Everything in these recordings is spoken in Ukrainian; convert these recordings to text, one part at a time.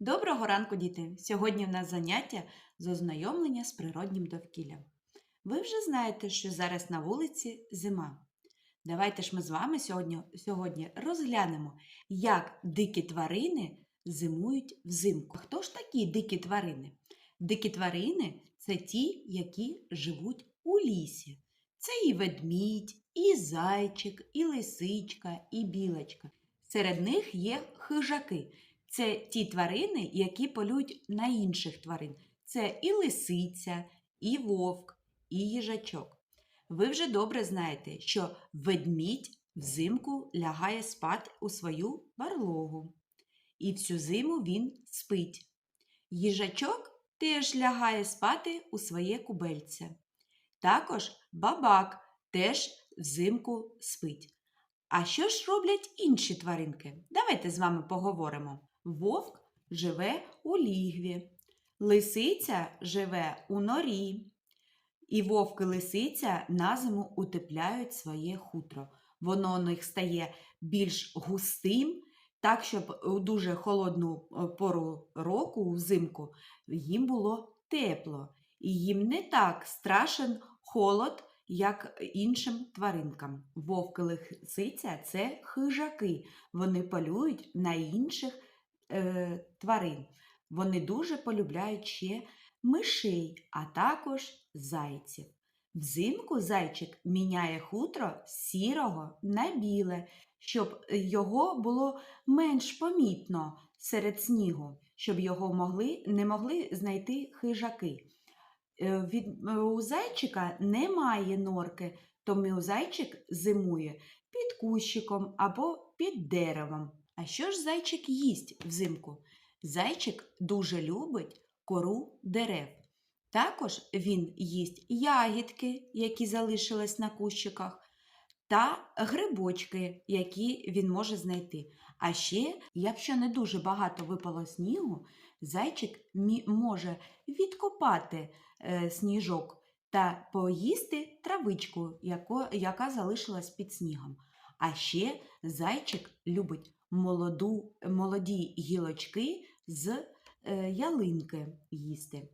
Доброго ранку, діти! Сьогодні в нас заняття з ознайомлення з природнім довкіллям. Ви вже знаєте, що зараз на вулиці зима. Давайте ж ми з вами сьогодні, сьогодні розглянемо, як дикі тварини зимують взимку. Хто ж такі дикі тварини? Дикі тварини це ті, які живуть у лісі. Це і ведмідь, і зайчик, і лисичка, і білочка. Серед них є хижаки. Це ті тварини, які полюють на інших тварин. Це і лисиця, і вовк, і їжачок. Ви вже добре знаєте, що ведмідь взимку лягає спати у свою барлогу. І всю зиму він спить. Їжачок теж лягає спати у своє кубельце. Також бабак теж взимку спить. А що ж роблять інші тваринки? Давайте з вами поговоримо. Вовк живе у лігві, лисиця живе у норі. І вовк і лисиця на зиму утепляють своє хутро. Воно у них стає більш густим, так, щоб у дуже холодну е, пору року, взимку, їм було тепло. І їм не так страшен холод, як іншим тваринкам. Вовк і лисиця це хижаки. Вони полюють на інших е, тварин. Вони дуже полюбляють ще мишей, а також зайців. Взимку зайчик міняє хутро сірого на біле, щоб його було менш помітно серед снігу, щоб його могли, не могли знайти хижаки. Е, Від, у зайчика немає норки, тому зайчик зимує під кущиком або під деревом. А що ж зайчик їсть взимку? Зайчик дуже любить кору дерев. Також він їсть ягідки, які залишились на кущиках, та грибочки, які він може знайти. А ще, якщо не дуже багато випало снігу, зайчик може відкопати е, сніжок та поїсти травичку, яко, яка залишилась під снігом. А ще зайчик любить молоду, молоді гілочки з е, ялинки їсти.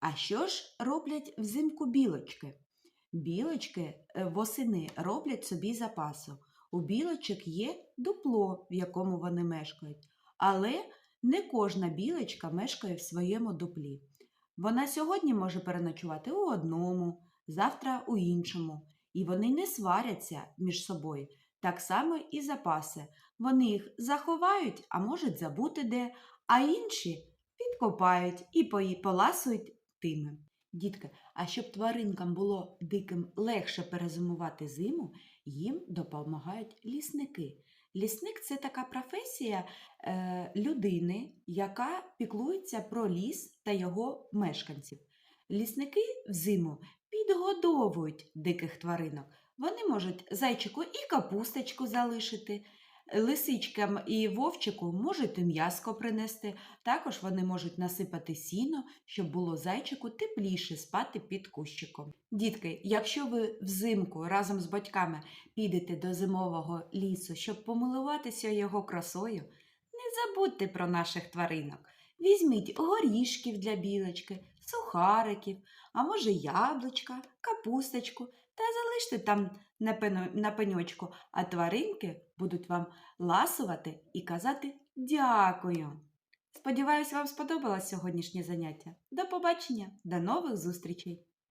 А що ж роблять взимку білочки? Білочки е, восени роблять собі запасу. У білочок є дупло, в якому вони мешкають, але не кожна білочка мешкає в своєму дуплі. Вона сьогодні може переночувати у одному, завтра у іншому, і вони не сваряться між собою. Так само і запаси. Вони їх заховають, а можуть забути де, а інші підкопають і поласують тими. Дітки, а щоб тваринкам було диким легше перезимувати зиму, їм допомагають лісники. Лісник це така професія е, людини, яка піклується про ліс та його мешканців. Лісники взиму підгодовують диких тваринок. Вони можуть зайчику і капусточку залишити, лисичкам і вовчику можуть м'яско принести. Також вони можуть насипати сіно, щоб було зайчику тепліше спати під кущиком. Дітки, якщо ви взимку разом з батьками підете до зимового лісу, щоб помилуватися його красою, не забудьте про наших тваринок. Візьміть горішків для білочки, сухариків, а може яблучка, капусточку та залиште там на, пеньочку, а тваринки будуть вам ласувати і казати дякую. Сподіваюсь, вам сподобалось сьогоднішнє заняття. До побачення, до нових зустрічей!